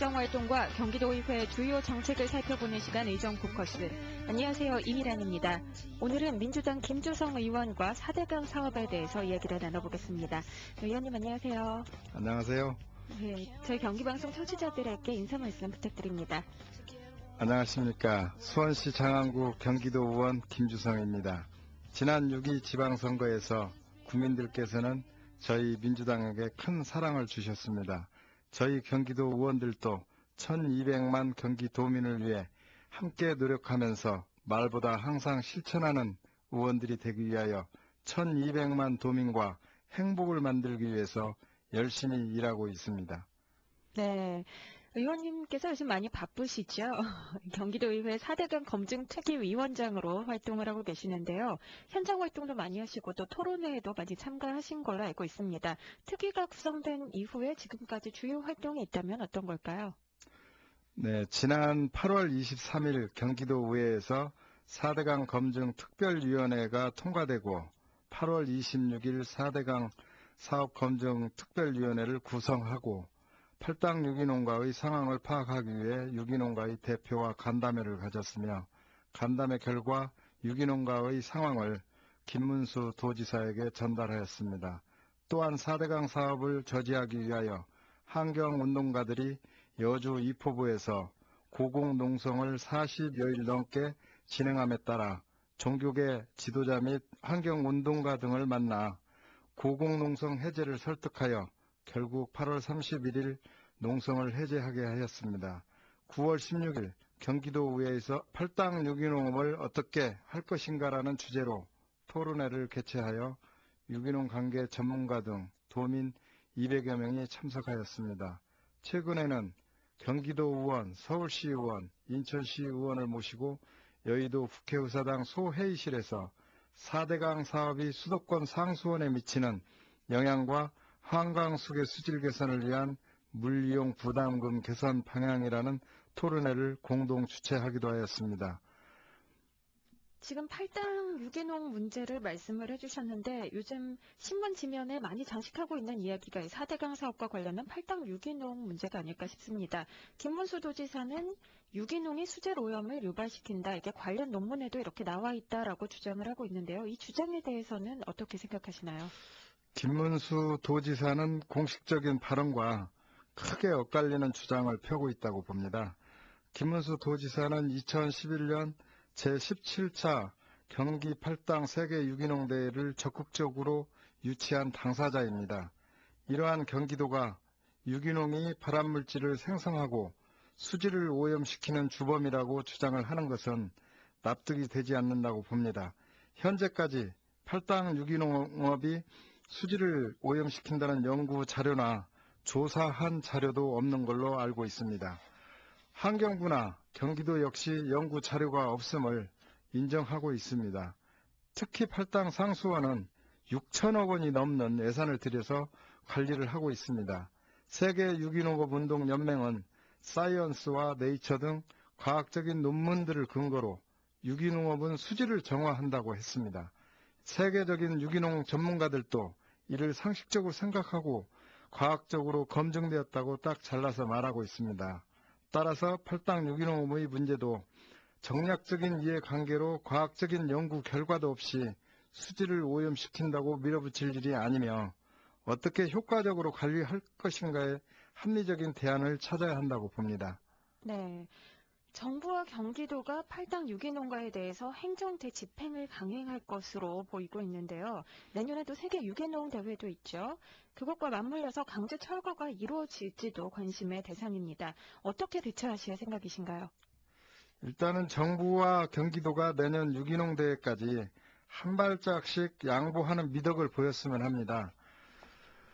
의정활동과 경기도의회 주요 정책을 살펴보는 시간 의정 포커스. 안녕하세요. 이미란입니다. 오늘은 민주당 김주성 의원과 4대강 사업에 대해서 이야기를 나눠보겠습니다. 의원님 안녕하세요. 안녕하세요. 네, 저희 경기방송 청취자들에게 인사 말씀 부탁드립니다. 안녕하십니까. 수원시 장안구 경기도 의원 김주성입니다. 지난 6.2 지방선거에서 국민들께서는 저희 민주당에게 큰 사랑을 주셨습니다. 저희 경기도 의원들도 1200만 경기도민을 위해 함께 노력하면서 말보다 항상 실천하는 의원들이 되기 위하여 1200만 도민과 행복을 만들기 위해서 열심히 일하고 있습니다. 네. 의원님께서 요즘 많이 바쁘시죠? 경기도의회 4대강 검증특위 위원장으로 활동을 하고 계시는데요. 현장 활동도 많이 하시고 또 토론회에도 많이 참가하신 걸로 알고 있습니다. 특위가 구성된 이후에 지금까지 주요 활동이 있다면 어떤 걸까요? 네, 지난 8월 23일 경기도 의회에서 4대강 검증 특별위원회가 통과되고 8월 26일 4대강 사업검증 특별위원회를 구성하고 팔당 유기농가의 상황을 파악하기 위해 유기농가의 대표와 간담회를 가졌으며 간담회 결과 유기농가의 상황을 김문수 도지사에게 전달하였습니다. 또한 4대강 사업을 저지하기 위하여 환경운동가들이 여주 이포부에서 고공농성을 40여일 넘게 진행함에 따라 종교계 지도자 및 환경운동가 등을 만나 고공농성 해제를 설득하여 결국 8월 31일 농성을 해제하게 하였습니다. 9월 16일 경기도의회에서 팔당 유기농업을 어떻게 할 것인가라는 주제로 토론회를 개최하여 유기농 관계 전문가 등 도민 200여 명이 참석하였습니다. 최근에는 경기도 의원, 서울시 의원, 인천시 의원을 모시고 여의도 국회의사당 소회의실에서 4대강 사업이 수도권 상수원에 미치는 영향과 한강 수계 수질 개선을 위한 물 이용 부담금 개선 방향이라는 토론회를 공동 주최하기도 하였습니다. 지금 팔당 유기농 문제를 말씀을 해주셨는데 요즘 신문 지면에 많이 장식하고 있는 이야기가 4대강 사업과 관련한 팔당 유기농 문제가 아닐까 싶습니다. 김문수 도지사는 유기농이 수질 오염을 유발시킨다. 이게 관련 논문에도 이렇게 나와 있다라고 주장을 하고 있는데요. 이 주장에 대해서는 어떻게 생각하시나요? 김문수 도지사는 공식적인 발언과 크게 엇갈리는 주장을 펴고 있다고 봅니다. 김문수 도지사는 2011년 제17차 경기 팔당 세계 유기농 대회를 적극적으로 유치한 당사자입니다. 이러한 경기도가 유기농이 발암물질을 생성하고 수질을 오염시키는 주범이라고 주장을 하는 것은 납득이 되지 않는다고 봅니다. 현재까지 팔당 유기농업이 수질을 오염시킨다는 연구 자료나 조사한 자료도 없는 걸로 알고 있습니다. 환경부나 경기도 역시 연구 자료가 없음을 인정하고 있습니다. 특히 팔당 상수원은 6천억 원이 넘는 예산을 들여서 관리를 하고 있습니다. 세계 유기농업 운동 연맹은 사이언스와 네이처 등 과학적인 논문들을 근거로 유기농업은 수질을 정화한다고 했습니다. 세계적인 유기농 전문가들도 이를 상식적으로 생각하고 과학적으로 검증되었다고 딱 잘라서 말하고 있습니다. 따라서 팔당 유기농업의 문제도 정략적인 이해관계로 과학적인 연구 결과도 없이 수질을 오염시킨다고 밀어붙일 일이 아니며 어떻게 효과적으로 관리할 것인가에 합리적인 대안을 찾아야 한다고 봅니다. 네. 정부와 경기도가 팔당 유기농가에 대해서 행정 대 집행을 강행할 것으로 보이고 있는데요. 내년에도 세계 유기농 대회도 있죠. 그것과 맞물려서 강제 철거가 이루어질지도 관심의 대상입니다. 어떻게 대처하실 생각이신가요? 일단은 정부와 경기도가 내년 유기농 대회까지 한 발짝씩 양보하는 미덕을 보였으면 합니다.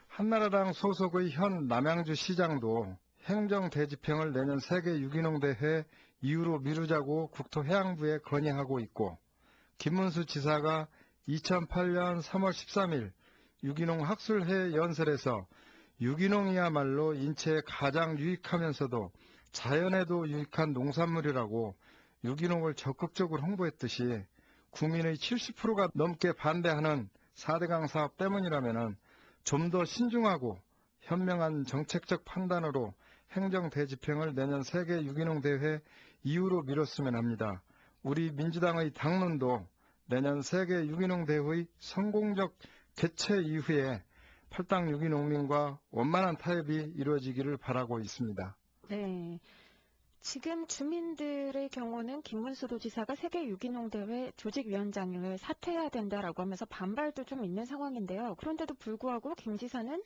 한나라당 소속의 현 남양주 시장도 행정 대집행을 내년 세계 유기농 대회 이후로 미루자고 국토해양부에 건의하고 있고 김문수 지사가 2008년 3월 13일 유기농 학술회 연설에서 유기농이야말로 인체에 가장 유익하면서도 자연에도 유익한 농산물이라고 유기농을 적극적으로 홍보했듯이 국민의 70%가 넘게 반대하는 4대강 사업 때문이라면 좀 더 신중하고 현명한 정책적 판단으로 행정 대집행을 내년 세계 유기농 대회 이후로 미뤘으면 합니다. 우리 민주당의 당론도 내년 세계 유기농 대회의 성공적 개최 이후에 팔당 유기농민과 원만한 타협이 이루어지기를 바라고 있습니다. 네. 지금 주민들의 경우는 김문수 도지사가 세계 유기농 대회 조직위원장을 사퇴해야 된다라고 하면서 반발도 좀 있는 상황인데요. 그런데도 불구하고 김 지사는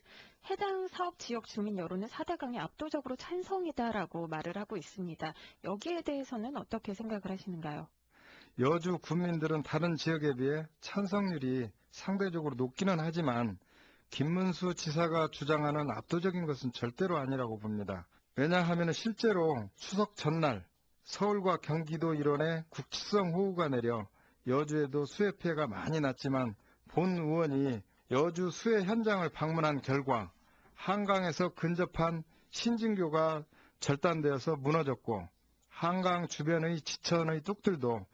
해당 사업 지역 주민 여론은 4대강이 압도적으로 찬성이다라고 말을 하고 있습니다. 여기에 대해서는 어떻게 생각을 하시는가요? 여주 군민들은 다른 지역에 비해 찬성률이 상대적으로 높기는 하지만 김문수 지사가 주장하는 압도적인 것은 절대로 아니라고 봅니다. 왜냐하면 실제로 추석 전날 서울과 경기도 일원에 국지성 호우가 내려 여주에도 수해 피해가 많이 났지만 본 의원이 여주 수해 현장을 방문한 결과 한강에서 근접한 신진교가 절단되어서 무너졌고 한강 주변의 지천의 뚝들도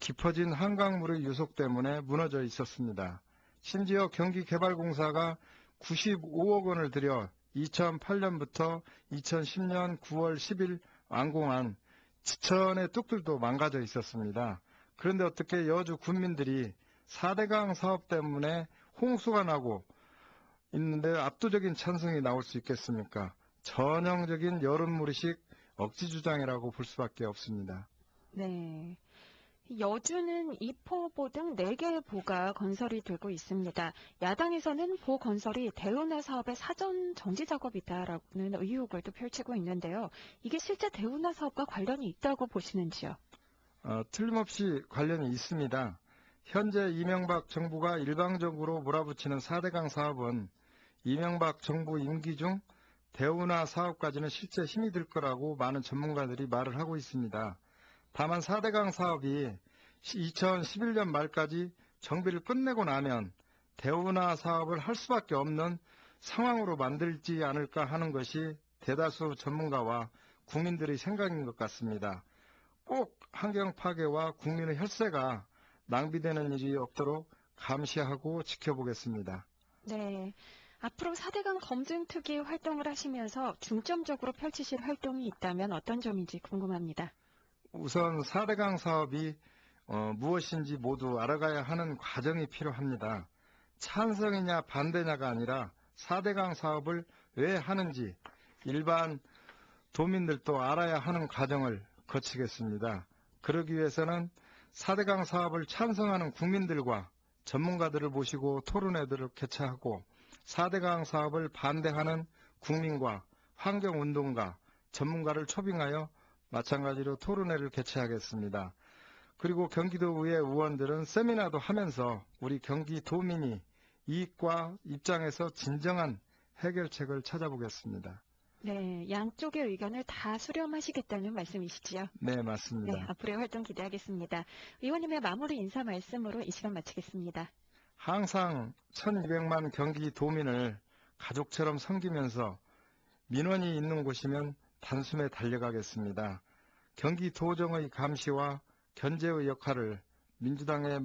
깊어진 한강물의 유속 때문에 무너져 있었습니다. 심지어 경기개발공사가 95억 원을 들여 2008년부터 2010년 9월 10일 완공한 지천의 뚝들도 망가져 있었습니다. 그런데 어떻게 여주 군민들이 4대강 사업 때문에 홍수가 나고 있는데 압도적인 찬성이 나올 수 있겠습니까? 전형적인 여론무리식 억지 주장이라고 볼 수밖에 없습니다. 네. 여주는 2포보 등 4개의 보가 건설이 되고 있습니다. 야당에서는 보 건설이 대운하 사업의 사전 정지 작업이다라는 의혹을 또 펼치고 있는데요. 이게 실제 대운하 사업과 관련이 있다고 보시는지요? 어, 틀림없이 관련이 있습니다. 현재 이명박 정부가 일방적으로 몰아붙이는 4대강 사업은 이명박 정부 임기 중 대운하 사업까지는 실제 힘이 들 거라고 많은 전문가들이 말을 하고 있습니다. 다만 4대강 사업이 2011년 말까지 정비를 끝내고 나면 대운하 사업을 할 수밖에 없는 상황으로 만들지 않을까 하는 것이 대다수 전문가와 국민들의 생각인 것 같습니다. 꼭 환경 파괴와 국민의 혈세가 낭비되는 일이 없도록 감시하고 지켜보겠습니다. 네. 앞으로 4대강 검증 특위 활동을 하시면서 중점적으로 펼치실 활동이 있다면 어떤 점인지 궁금합니다. 우선 4대강 사업이 어, 무엇인지 모두 알아가야 하는 과정이 필요합니다. 찬성이냐 반대냐가 아니라 4대강 사업을 왜 하는지 일반 도민들도 알아야 하는 과정을 거치겠습니다. 그러기 위해서는 4대강 사업을 찬성하는 국민들과 전문가들을 모시고 토론회들을 개최하고 4대강 사업을 반대하는 국민과 환경운동가, 전문가를 초빙하여 마찬가지로 토론회를 개최하겠습니다. 그리고 경기도의회 의원들은 세미나도 하면서 우리 경기도민이 이익과 입장에서 진정한 해결책을 찾아보겠습니다. 네, 양쪽의 의견을 다 수렴하시겠다는 말씀이시지요? 네, 맞습니다. 네, 앞으로의 활동 기대하겠습니다. 의원님의 마무리 인사 말씀으로 이 시간 마치겠습니다. 항상 1200만 경기도민을 가족처럼 섬기면서 민원이 있는 곳이면 단숨에 달려가겠습니다. 경기도정의 감시와 견제의 역할을 민주당에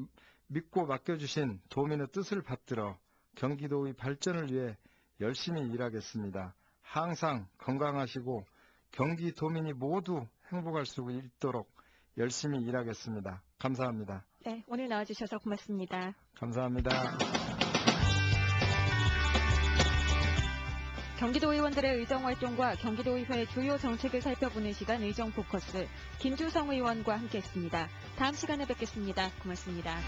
믿고 맡겨주신 도민의 뜻을 받들어 경기도의 발전을 위해 열심히 일하겠습니다. 항상 건강하시고 경기도민이 모두 행복할 수 있도록 열심히 일하겠습니다. 감사합니다. 네, 오늘 나와주셔서 고맙습니다. 감사합니다. 경기도 의원들의 의정 활동과 경기도의회 주요 정책을 살펴보는 시간 의정 포커스 김주성 의원과 함께했습니다. 다음 시간에 뵙겠습니다. 고맙습니다.